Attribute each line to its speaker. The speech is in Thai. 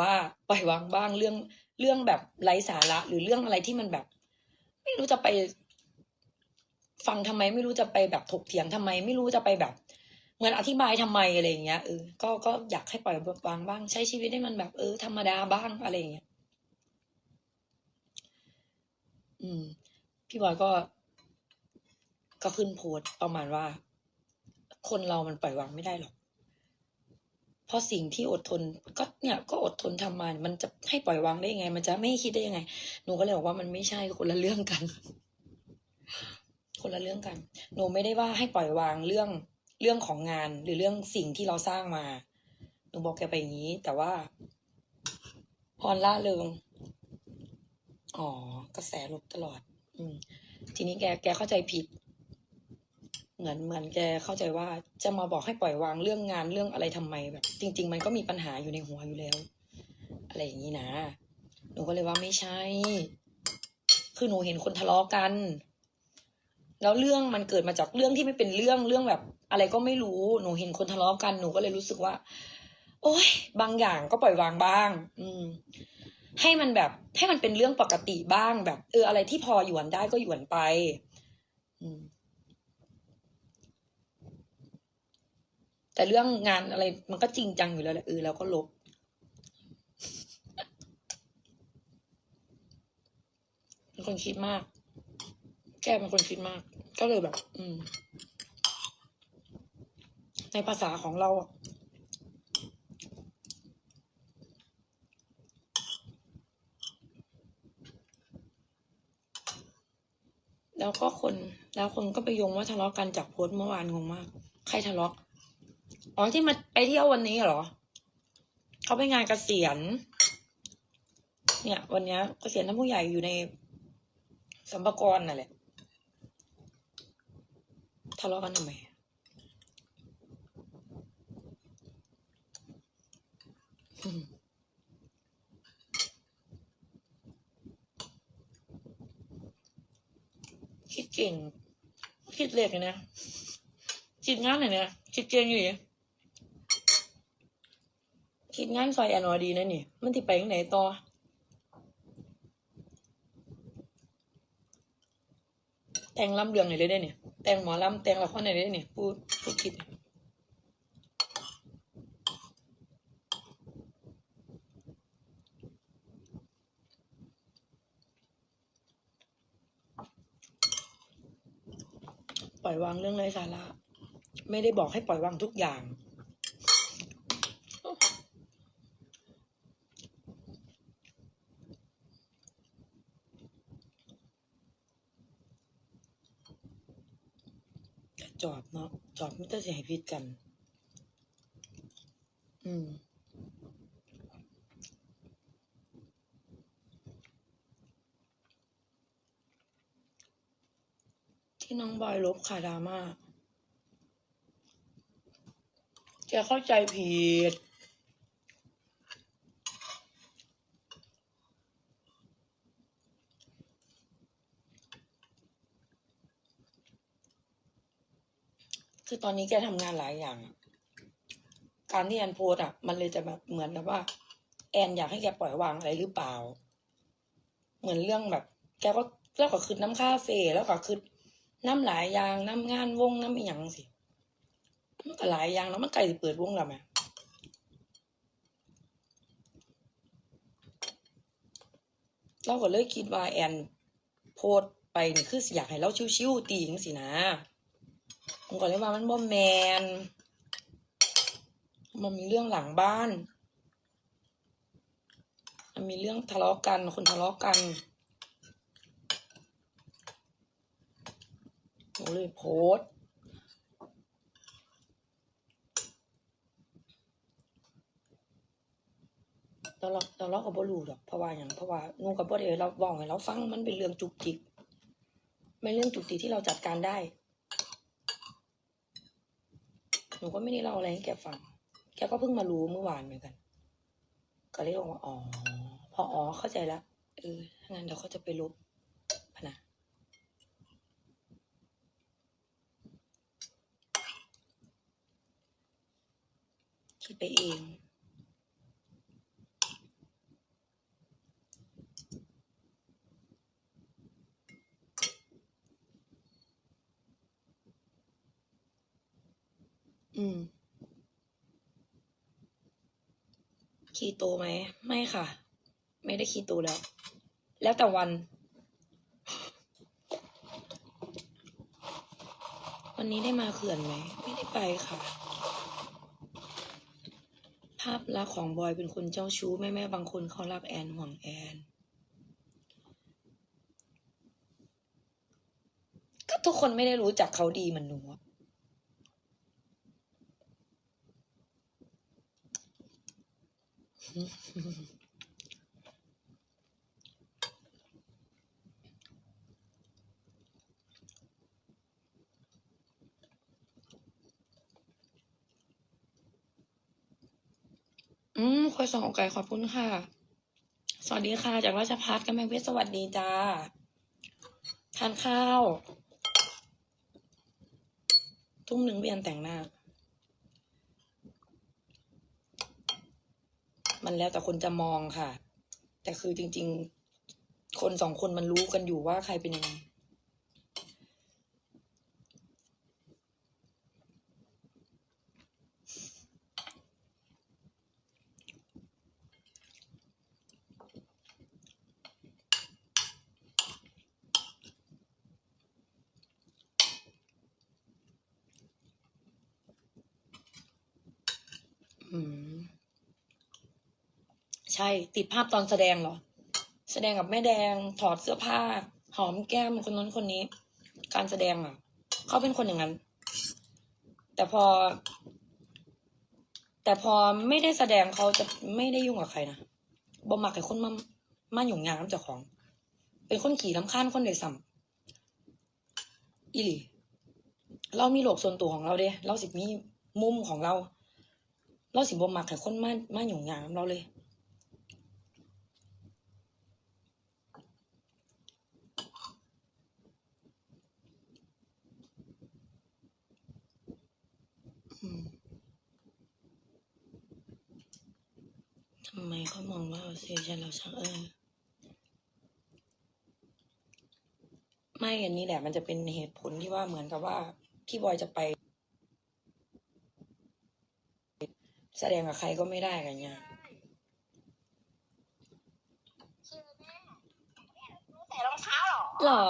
Speaker 1: ว่าปล่อยวางบ้างเรื่องเรื่องแบบไร้สาระ หรือเรื่องอะไรที่มันแบบ ไม่รู้จะไป ฟังทำไม ไม่รู้จะไปแบบถกเถียงทำไม ไม่รู้จะไปแบบเหมือนอธิบายทำไมอะไรอย่างเงี้ยเออก็ก็อยากให้ปล่อยวางบ้าง ใช้ชีวิตให้มันแบบ เออ ธรรมดาบ้างอะไรอย่างเงี้ยอืม พี่บอยก็ ก็ขึ้นโพสต์ประมาณว่า คนเรามันปล่อยวางไม่ได้หรอก เพราะสิ่งที่อดทนก็เนี่ยก็อดทนทำมามันจะให้ปล่อยวางได้ยังไง มันจะไม่คิดได้ยังไง หนูก็เลยบอกว่ามันไม่ใช่คนละเรื่องกัน คนละเรื่องกัน หนูไม่ได้ว่าให้ปล่อยวางเรื่องเรื่องของงานหรือเรื่องสิ่งที่เราสร้างมา หนูบอกแกไปอย่างนี้ แต่ว่า พรล่าเริงอ๋อกระแสลบตลอด อืม ทีนี้แกแกเข้าใจผิด เหมือนเหมือนแกเข้าใจว่าจะมาบอกให้ปล่อยวางเรื่องงานเรื่องอะไรทำไมแบบ จริง ๆ มันก็มีปัญหาอยู่ในหัวอยู่แล้ว อะไรอย่างนี้นะหนูก็เลยว่าไม่ใช่ คือหนูเห็นคนทะเลาะกัน แล้วเรื่องมันเกิดมาจากเรื่องที่ไม่เป็นเรื่องเรื่องแบบ อะไรก็ไม่รู้หนูเห็นคนทะเลาะกันหนูก็เลยรู้สึกว่า โอ๊ย บางอย่างก็ปล่อยวางบ้าง อืม ให้มันแบบ ให้มันเป็นเรื่องปกติบ้างแบบ เอออะไรที่พอหยวนได้ก็หยวนไป อืม แต่เรื่องงานอะไรมันก็จริงจังอยู่แล้วแหละเออแล้วก็ลบ เป็นคนคิดมาก แกเป็นคนคิดมาก ก็เลยแบบ อืม ในภาษาของเราอะแล้วก็คน แล้วคนก็ไปโยงว่าทะเลาะกันจากโพสต์เมื่อวานงงมาก ใครทะเลาะ อ๋อที่มาไปเที่ยววันนี้เหรอ เขาไปงานเกษียณ เนี่ย วันนี้เกษียณท่านผู้ใหญ่อยู่ในสัมภากรนั่นแหละทะเลาะกันทำไมคิดเก่ง คิดเล็กเลยนะคิดงานเลยนะคิดเก่งอยู่ดิ คิดงานซอยแอนอดีนะนี่ มันที่ไปยังไหนต่อแต่งลำเรืองไหนเลยได้เนี่ย แต่งหมอลำแต่งละครไหนเลยได้เนี่ยพูดพูดคิดปล่อยวางเรื่องไร้สาระ ไม่ได้บอกให้ปล่อยวางทุกอย่าง จอบเนาะจอบไม่ต้องเสียให้พิษกัน อืมที่น้องบอยลบค่ะดราม่าแกเข้าใจผิด คือตอนนี้แกทำงานหลายอย่าง การที่แอนโพสอะ มันเลยจะแบบเหมือนแบบว่า แอนอยากให้แกปล่อยวางอะไรหรือเปล่า เหมือนเรื่องแบบ แกก็แล้วก็คือน้ำคาเฟ่แล้วก็คือน้ำหลายอย่างน้ำงานวงน้ำอีหยังสิมันก็หลายอย่างแล้วมันใกล้จะเปิดวงแล้วไหมเราก็เลยคิดว่าแอน โพสไปนี่คืออยากให้เราชิวๆตีจังสินะ ผมก็เลยว่ามันบ่แมน มันมีเรื่องหลังบ้าน มันมีเรื่องทะเลาะกัน คนทะเลาะกันผมเลยโพสต์แต่เราแต่เราก็บ่รู้ดอกเพราะว่าอย่างเพราะว่านูกับบ่ได้เราบอกให้เราฟังมันเป็นเรื่องจุกจิกเป็นเรื่องจุกจิกที่เราจัดการได้ ห นูก็ไม่ได้เล่าอะไรให้แกฟัง แกก็เพิ่งมารู้เมื่อวานเหมือนกัน ก็เลยบอกว่าอ๋อ พออ๋อเข้าใจแล้วเออถ้างั้นเดี๋ยวเขาจะไปลบพนะคิดไปเอง อืม คีโตไหม ไม่ค่ะ ไม่ได้คีโตแล้ว แล้วแต่วัน วันนี้ได้มาเขื่อนไหม ไม่ได้ไปค่ะ ภาพลักษณ์ของบอยเป็นคนเจ้าชู้ แม่แม่บางคนเขารักแอนห่วงแอนก็ทุกคนไม่ได้รู้จักเขาดีเหมือนหนูอะ อืมคอยสองอกไก่ขอบคุณค่ะ สวัสดีค่ะ จากราชพัฒกำแพงเพชรสวัสดีจ้า ทานข้าว ทุ่มหนึ่งเบียนแต่งหน้า มันแล้วแต่คนจะมองค่ะ แต่คือจริง ๆ คนสองคนมันรู้กันอยู่ว่าใครเป็นยังไงอืม ใช่ติดภาพตอนแสดงเหรอ แสดงกับแม่แดงถอดเสื้อผ้า หอมแก้มคนนั้นคนนี้ การแสดงอะ เขาเป็นคนอย่างนั้น แต่พอ แต่พอไม่ได้แสดงเขาจะไม่ได้ยุ่งกับใครนะบ่มักให้คนมามาหยุ่งยางน้ำเจ้าของ เป็นคนขี่ลำคาญคนเดสัมอีหลีเรามีโลกส่วนตัวของเราเด้เราสิมีมุมของเรา เราสิบ่มักให้คนมามาหยุ่งยางเราเลย ทำไมเขามองว่าเราเซชันเราช่างเออไม่อันนี้แหละมันจะเป็นเหตุผลที่ว่าเหมือนกับว่าพี่บอยจะไป แสดงกับใครก็ไม่ได้กันเนี่ย
Speaker 2: ใส่รองเท้าเหรอ
Speaker 1: หรอ